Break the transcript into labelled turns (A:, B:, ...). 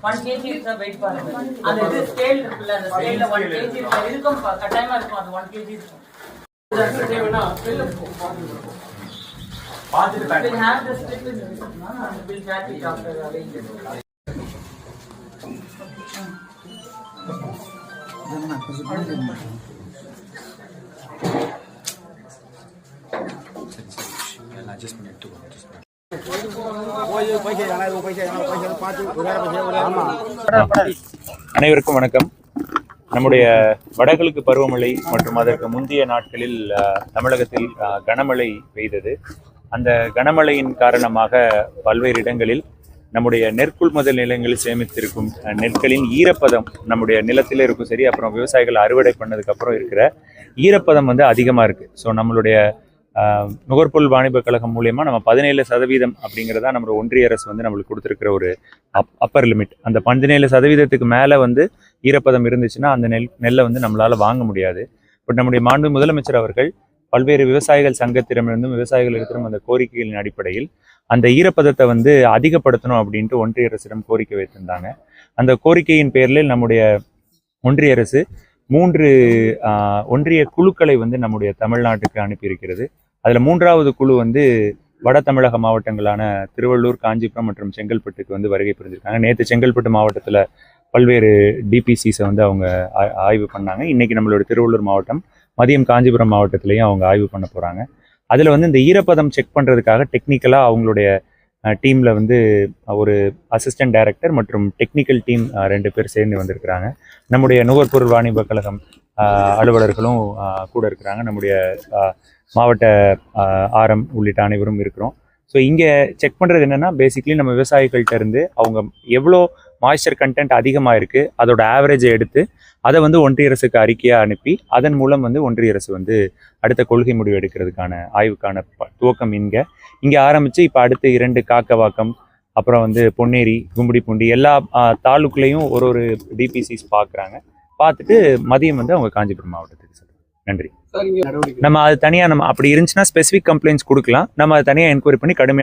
A: One KG இருக்கா wait பாருங்க. அந்த இது ஸ்கேல் இருக்குல்ல அந்த ஸ்கேல்ல ஒன் கேஜி இருக்கு இருக்கும். பா- கட்டாயமா இருக்கும். அது ஒன் கேஜி இருக்கும். And arranging.
B: அனைவருக்கும் வணக்கம். நம்முடைய வடகிழக்கு பருவமழை மற்றும் அதற்கு முந்தைய நாட்களில் தமிழகத்தில் கனமழை பெய்தது. அந்த கனமழையின் காரணமாக பல்வேறு இடங்களில் நம்முடைய நெற்கொள்முதல் நிலங்களில் சேமித்திருக்கும் நெற்களின் ஈரப்பதம் நம்முடைய நிலத்தில் இருக்கும். சரி அப்புறம் விவசாயிகள் அறுவடை பண்ணதுக்கு அப்புறம் இருக்கிற ஈரப்பதம் வந்து அதிகமாக இருக்கு. ஸோ நம்மளுடைய நுகர்பொருள் வாணிபக் கழகம் மூலியமாக நம்ம பதினேழு சதவீதம் அப்படிங்கிறதா நம்ம ஒன்றிய அரசு வந்து நம்மளுக்கு கொடுத்துருக்கிற ஒரு அப் அப்பர் லிமிட் அந்த பதினேழு சதவீதத்துக்கு மேலே வந்து ஈரப்பதம் இருந்துச்சுன்னா அந்த நெல் நெல்லை வந்து நம்மளால் வாங்க முடியாது. பட் நம்முடைய மாண்பு முதலமைச்சர் அவர்கள் பல்வேறு விவசாயிகள் சங்கத்திடமிருந்தும் விவசாயிகளிடத்திலும் அந்த கோரிக்கைகளின் அடிப்படையில் அந்த ஈரப்பதத்தை வந்து அதிகப்படுத்தணும் அப்படின்ட்டு ஒன்றிய அரசிடம் கோரிக்கை வைத்திருந்தாங்க. அந்த கோரிக்கையின் பேரில் நம்முடைய ஒன்றிய அரசு மூன்று ஒன்றிய குழுக்களை வந்து நம்முடைய தமிழ்நாட்டுக்கு அனுப்பியிருக்கிறது. அதில் மூன்றாவது குழு வந்து வட தமிழக மாவட்டங்களான திருவள்ளூர் காஞ்சிபுரம் மற்றும் செங்கல்பட்டுக்கு வந்து வருகை புரிஞ்சிருக்காங்க. நேற்று செங்கல்பட்டு மாவட்டத்தில் பல்வேறு டிபிசிஸை வந்து அவங்க ஆ- ஆய்வு பண்ணாங்க. இன்றைக்கி நம்மளோட திருவள்ளூர் மாவட்டம் மதியம் காஞ்சிபுரம் மாவட்டத்திலையும் அவங்க ஆய்வு பண்ண போகிறாங்க அதில் வந்து இந்த ஈரப்பதம் செக் பண்ணுறதுக்காக டெக்னிக்கலாக அவங்களுடைய டீமில் வந்து ஒரு அசிஸ்டன்ட் டைரக்டர் மற்றும் டெக்னிக்கல் டீம் ரெண்டு பேர் சேர்ந்து வந்திருக்கிறாங்க. நம்முடைய நுகர்பொருள் வாணிப கழகம் அலுவலர்களும் கூட இருக்கிறாங்க. நம்முடைய மாவட்ட ஆரம் உள்ளிட்ட அனைவரும் இருக்கிறோம். ஸோ இங்கே செக் பண்ணுறது என்னென்னா பேசிக்லி நம்ம விவசாயிகள்கிட்ட இருந்து அவங்க எவ்வளோ மாய்ஸ்சர் கண்டென்ட் அதிகமாக இருக்குது அதோட ஆவரேஜை எடுத்து அதை வந்து ஒன்றிய அரசுக்கு அறிக்கையாக அனுப்பி அதன் மூலம் வந்து ஒன்றிய அரசு வந்து அடுத்த கொள்கை முடிவு எடுக்கிறதுக்கான ஆய்வுக்கான துவக்கம் இங்கே. இங்கே ஆரம்பித்து இப்போ அடுத்து இரண்டு காக்கவாக்கம் அப்புறம் வந்து பொன்னேரி கும்படி பூண்டி எல்லா தாலுக்குலேயும் ஒரு ஒரு டிபிசிஸ் பார்க்குறாங்க பார்த்துட்டு மதியம் வந்து அவங்க காஞ்சிபுரம் மாவட்டத்துக்கு சொல்லுவாங்க நன்றி. நம்ம அது தனியாக நம்ம அப்படி இருந்துச்சுன்னா ஸ்பெசிஃபிக் கம்ப்ளைண்ட்ஸ் கொடுக்கலாம். நம்ம அதை தனியாக என்கொயரி பண்ணி கடுமையாக